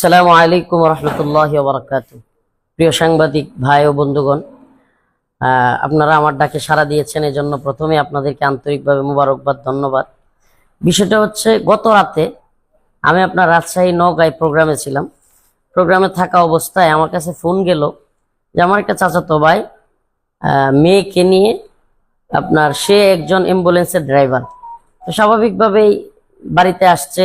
সালামু আলাইকুম রহমতুল্লাহ বরকাত প্রিয় সাংবাদিক ভাই ও বন্ধুগণ আপনারা আমার ডাকে সাড়া দিয়েছেন, এজন্য প্রথমে আপনাদেরকে আন্তরিকভাবে মুবারকবাদ, ধন্যবাদ। বিষয়টা হচ্ছে, গত রাতে আমি আপনার রাজশাহী নগাঁয় প্রোগ্রামে ছিলাম। প্রোগ্রামে থাকা অবস্থায় আমার কাছে ফোন গেল যে আমার একটা চাচাতো ভাই মেয়েকে নিয়ে আপনার সে একজন অ্যাম্বুলেন্সের ড্রাইভার। তো স্বাভাবিকভাবেই বাড়িতে আসছে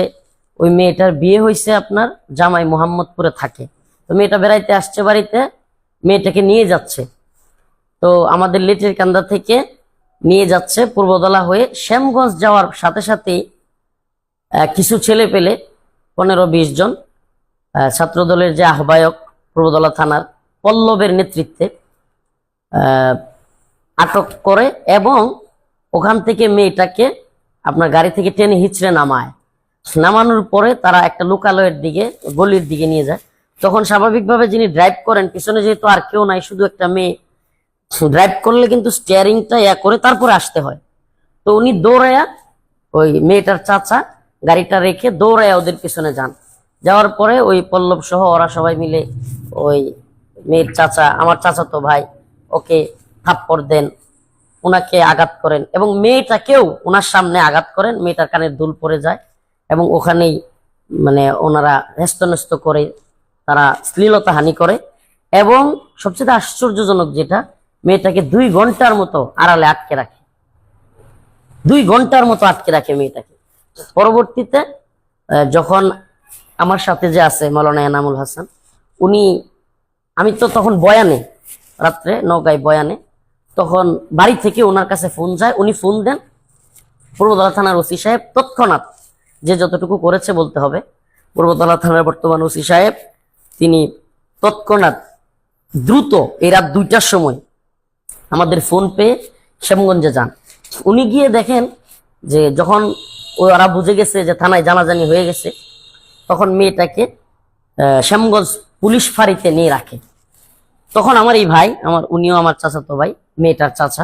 ওই মেয়েটার বিয়ে হয়েছে আপনার জামাই মোহাম্মদপুরে থাকে। তো মেয়েটা বেড়াইতে আসছে বাড়িতে, মেয়েটাকে নিয়ে যাচ্ছে। তো আমাদের লেটের কান্দা থেকে নিয়ে যাচ্ছে পূর্বদলা হয়ে শ্যামগঞ্জ যাওয়ার সাথে সাথেই কিছু ছেলে পেলে পনেরো বিশ জন ছাত্রদলের যে আহ্বায়ক পূর্বদলা থানার পল্লবের নেতৃত্বে আটক করে এবং ওখান থেকে মেয়েটাকে আপনার গাড়ি থেকে টেনে হিচড়ে নামায়। নামানোর পরে তারা একটা লোকালয়ের দিকে, গলির দিকে নিয়ে যায়। তখন স্বাভাবিকভাবে যিনি ড্রাইভ করেন, পিছনে যেহেতু আর কেউ নাই, শুধু একটা মেয়ে ড্রাইভ করলে কিন্তু স্টিয়ারিংটা ইয়া করে তারপরে আসতে হয়। তো উনি দৌড়ায়া ওই মেয়েটার চাচা গাড়িটা রেখে দৌড়ায়া ওদের পিছনে যান। যাওয়ার পরে ওই পল্লব সহ ওরা সবাই মিলে ওই মেয়ের চাচা, আমার চাচা তো ভাই, ওকে থাপ্পড় দেন ওনাকে আঘাত করেন এবং মেয়েটাকেও ওনার সামনে আঘাত করেন। মেয়েটার কানের দুল পড়ে যায়। এবং ওখানেই মানে ওনারা হেস্তনেস্ত করে তারা শ্লীলতা হানি করে। এবং সবচেয়ে আশ্চর্যজনক যেটা, মেয়েটাকে দুই ঘণ্টার মতো আড়ালে আটকে রাখে। দুই ঘণ্টার মতো আটকে রাখে মেয়েটাকে। পরবর্তীতে যখন আমার সাথে যে আছে মৌলানা এনামুল হাসান, উনি, আমি তো তখন বয়ানে, রাত্রে নৌকায় বয়ানে, তখন বাড়ি থেকে ওনার কাছে ফোন যায়, উনি ফোন দেন। পূর্বতলা থানার ওসি সাহেব, তৎক্ষণাৎ যে যতটুকু করেছে বলতে হবে। পূর্বতলা থানার বর্তমান ওসি সাহেব, তিনি তৎক্ষণাৎ দ্রুত এই রাত দুইটার সময় আমাদের ফোন পেয়ে শ্যামগঞ্জে যান। উনি গিয়ে দেখেন যে যখন ওরা বুঝে গেছে যে থানায় জানাজানি হয়ে গেছে, তখন মেয়েটাকে শ্যামগঞ্জ পুলিশ ফাঁড়িতে নিয়ে রাখে। তখন আমার এই ভাই, আমার উনিও আমার চাচাতো ভাই, মেয়েটার চাচা,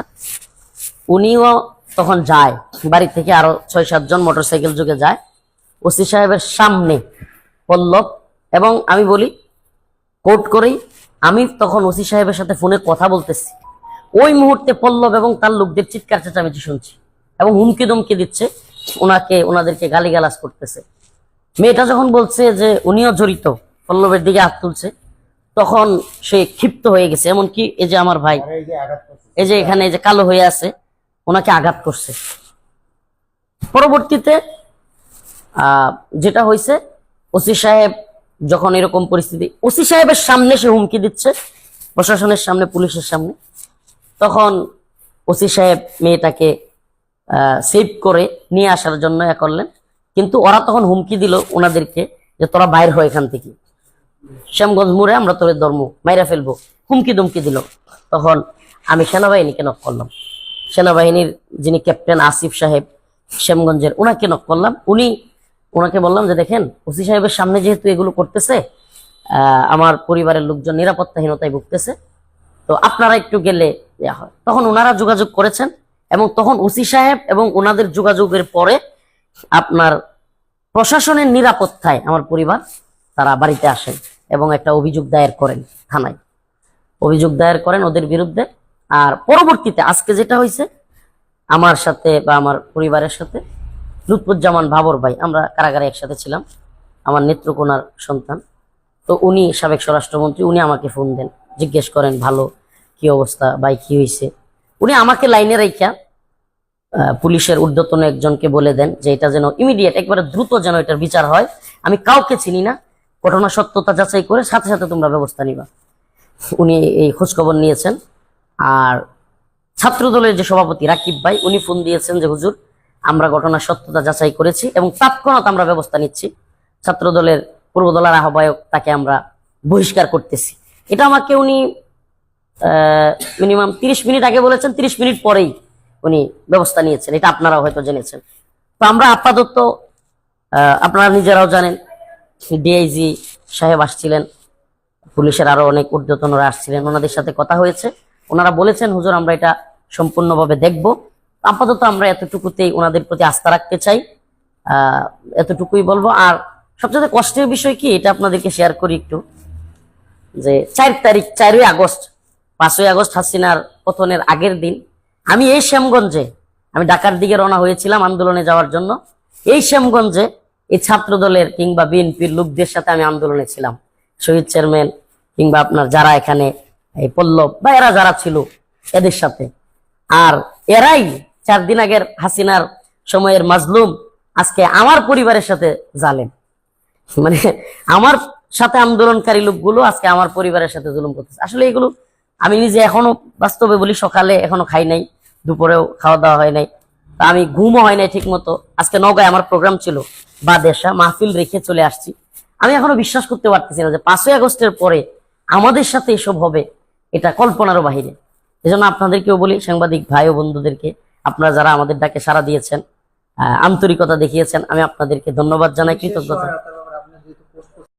উনিও তখন যায়, বাড়ি থেকে আরও ছয় সাতজন মোটরসাইকেল যুগে যায়। ওসি সাহেবের সামনে পল্লব এবং আমি বলি কোর্ট করেই আমি তখন ওসি সাহেবের সাথে ফোনে কথা বলতেছি। ওই মুহূর্তে পল্লব এবং তার লোকদের চিৎকার চেঁচামেচি শুনছি এবং হুমকি দমকি দিচ্ছে ওনাকে ওনাদেরকে গালিগালাজ করতেছে। মেয়েটা যখন বলছে যে উনিও জড়িত পল্লবের দিকে হাত তুলছে তখন সে ক্ষিপ্ত হয়ে গেছে এমনকি এই যে আমার ভাই এই যে এখানে এই যে কালো হয়ে আছে ওনাকে আঘাত করছে। পরবর্তীতে যেটা হয়েছে, ওসি সাহেব যখন এরকম পরিস্থিতি, ওসি সাহেবের সামনে সে হুমকি দিচ্ছে, প্রশাসনের সামনে, পুলিশের সামনে, তখন ওসি সাহেব মেয়েটাকে সেভ করে নিয়ে আসার জন্য এ করলেন। কিন্তু ওরা তখন হুমকি দিল ওনাদেরকে যে তোরা বাইর হয় এখান থেকে। শ্যামগঞ্জ মোড়ে আমরা তোদের ধর্ম মাইরা ফেলব। হুমকি দুমকি দিল। তখন আমি সেনাবাহিনীকে নক করলাম। সেনাবাহিনীর যিনি ক্যাপ্টেন আসিফ সাহেব, শ্যামগঞ্জের ওনাকে নক করলাম। উনি ওনাকে বললাম যে, দেখেন, ওসি সাহেবের সামনে যেহেতু এগুলো করতেছে আমার পরিবারের লোকজন নিরাপত্তাহীনতায় ভুগতেছে, তো আপনারা একটু গেলে দেয়া হয়। তখন ওনারা যোগাযোগ করেছেন এবং তখন ওসি সাহেব এবং ওনাদের যোগাযোগের পরে আপনার প্রশাসনের নিরাপত্তায় আমার পরিবার, তারা বাড়িতে আসেন এবং একটা অভিযোগ দায়ের করেন থানায়। অভিযোগ দায়ের করেন ওদের বিরুদ্ধে। আর পরবর্তীতে আজকে যেটা হয়েছে আমার সাথে বা আমার পরিবারের সাথে লুৎফুজ্জামান বাবর ভাই আমরা কারাগারে একসাথে ছিলাম আমার নেত্রকোনার সন্তান। তো উনি সাবেক স্বরাষ্ট্রমন্ত্রী উনি আমাকে ফোন দেন জিজ্ঞেস করেন ভালো কি অবস্থা ভাই কি হয়েছে উনি আমাকে লাইনে আহ, পুলিশের ঊর্ধ্বতন একজনকে বলে দেন যে এটা যেন ইমিডিয়েট একবারে দ্রুত যেন এটার বিচার হয়। আমি কাউকে চিনি না ঘটনা সত্যতা যাচাই করে সাথে সাথে তোমরা ব্যবস্থা নিবা। উনি এই খোঁজখবর নিয়েছেন আর ছাত্রদলের যে সভাপতি রাকিব ভাই উনি ফোন দিয়েছেন যে হুজুর আমরা ঘটনার সত্যতা যাচাই করেছি এবং তৎক্ষণাৎ আমরা ব্যবস্থা নিচ্ছি। ছাত্রদলের পূর্বদলের আহ্বায়ক তাকে আমরা বহিষ্কার করতেছি। এটা আমাকে উনি মিনিমাম তিরিশ মিনিট আগে বলেছেন, তিরিশ মিনিট পরেই উনি ব্যবস্থা নিয়েছেন। এটা আপনারাও হয়তো জেনেছেন। তো আমরা আপাতত আপনারা নিজেরাও জানেন ডিআইজি সাহেব আসছিলেন, পুলিশের আরও অনেক ঊর্ধ্বতনরা আসছিলেন, ওনাদের সাথে কথা হয়েছে। ওনারা বলেছেন, হুজুর, আমরা এটা সম্পূর্ণভাবে দেখব। আপাতত আমরা এতটুকুতেই ওনাদের প্রতি আস্থা রাখতে চাই। এতটুকুই বলব। আর সবচেয়ে কষ্টের বিষয় কি, এটা আপনাদেরকে শেয়ার করি একটু। যে চার তারিখ, চারই আগস্ট, পাঁচই আগস্ট হাসিনার পতনের আগের দিন আমি এই শ্যামগঞ্জে, আমি ঢাকার দিকে রওনা হয়েছিলাম আন্দোলনে যাওয়ার জন্য। এই শ্যামগঞ্জে এই ছাত্র দলের কিংবা বিএনপির লোকদের সাথে আমি আন্দোলনে ছিলাম। শহীদ চেয়ারম্যান কিংবা আপনার যারা এখানে, এই পল্লব বা এরা যারা ছিল, এদের সাথে। আর এরাই চার দিন আগের হাসিনার সময়ের মাজলুম আজকে আমার পরিবারের সাথে জালেম। মানে আমার সাথে আন্দোলনকারী লোকগুলো আজকে আমার পরিবারের সাথে জুলুম করতেছে। আসলে এগুলো আমি নিজে এখনও বাস্তবে বলি, সকালে এখনও খাই নাই, দুপুরেও খাওয়া দাওয়া হয় নাই। আমি ঘুমও হয় নাই ঠিক মতো আজকে নগায় আমার প্রোগ্রাম ছিল বা দেশা মাহফিল রেখে চলে আসছি। আমি এখনও বিশ্বাস করতে পারতেছি না যে পাঁচই আগস্টের পরে আমাদের সাথে এসব হবে, এটা কল্পনারও বাহিরে। এজন্য আপনাদেরকেও বলি, সাংবাদিক ভাই ও বন্ধুদেরকে আপনারা যারা আমাদের ডাকে সাড়া দিয়েছেন আন্তরিকতা দেখিয়েছেন আমি আপনাদেরকে ধন্যবাদ জানাই কৃতজ্ঞতা।